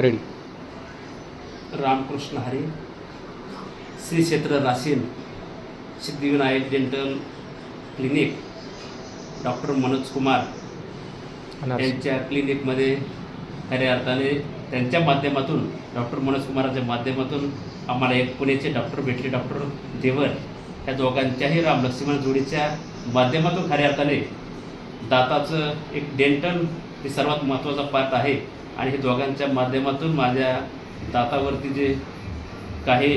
Ready Ramakrishna Hari Shri क्षेत्र Rashin Siddhivinayak dental clinic doctor Manoj Kumar यांच्या क्लिनिकमध्ये खऱ्या अर्थाने त्यांच्या माध्यमातून डॉक्टर मनोज कुमाराच्या माध्यमातून आम्हाला एक पुण्याचे डॉक्टर भेटले. डॉक्टर देवर या दोघांच्याही राम लक्ष्मण जोडीच्या माध्यमातून खऱ्या अर्थाने दाताचं एक डेंटल हे सर्वात महत्त्वाचा पार्ट आहे. आणि हे दोघांच्या माध्यमातून माझ्या दातावरती जे काही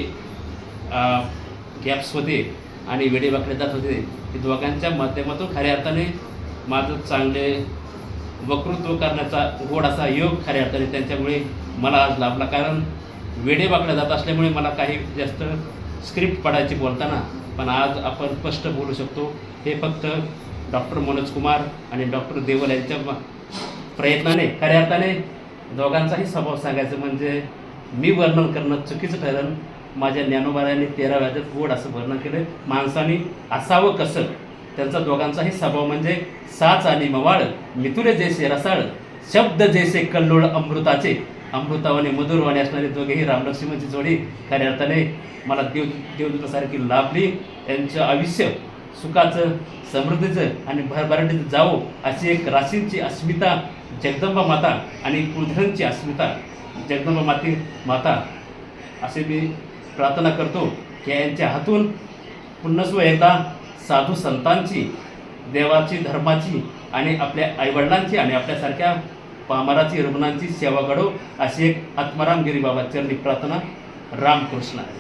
गॅप्स होते आणि वेडेवाकडे जात होते हे दोघांच्या माध्यमातून खऱ्या अर्थाने माझं चांगले वक्तृत्व करण्याचा गोड असा योग खऱ्या अर्थाने त्यांच्यामुळे मला आज लाभला. कारण वेडेवाकडे जात असल्यामुळे मला काही जास्त स्क्रिप्ट पडायची बोलताना पण आज आपण स्पष्ट बोलू शकतो. हे फक्त डॉक्टर मनोज कुमार आणि डॉक्टर देवल यांच्या प्रयत्नाने खऱ्या अर्थाने दोघांचाही स्वभाव सांगायचं म्हणजे मी वर्णन करणं चुकीचं ठरण माझ्या ज्ञानोबारायांनी तेरा व्याजात गोड असं वर्णन केलं. माणसाने असावं कसं? त्यांचा दोघांचाही स्वभाव म्हणजे साच आणि मवाळ मिथुरे जैसे रसाळ शब्द जैसे कल्लोळ अमृताचे. अमृतावाने मधुरवाणी असणारे दोघेही रामलक्ष्मणची जोडी खऱ्या अर्थाने मला देव देवदूतासारखी लाभली. त्यांचं आयुष्य सुखाचं समृद्धीचं आणि भरभराटीचं जावो अशी एक राशींची अस्मिता जगदंबा माता आणि कुलधनची अस्मिता जगदंबा माती माता असे मी प्रार्थना करतो की यांच्या हातून पुन्हा एकदा साधू संतांची देवाची धर्माची आणि आपल्या आईवडिलांची आणि आपल्यासारख्या पामराची रुग्णांची सेवा घडो अशी एक आत्मारामगिरी बाबा चरणी प्रार्थना रामकृष्ण आहे.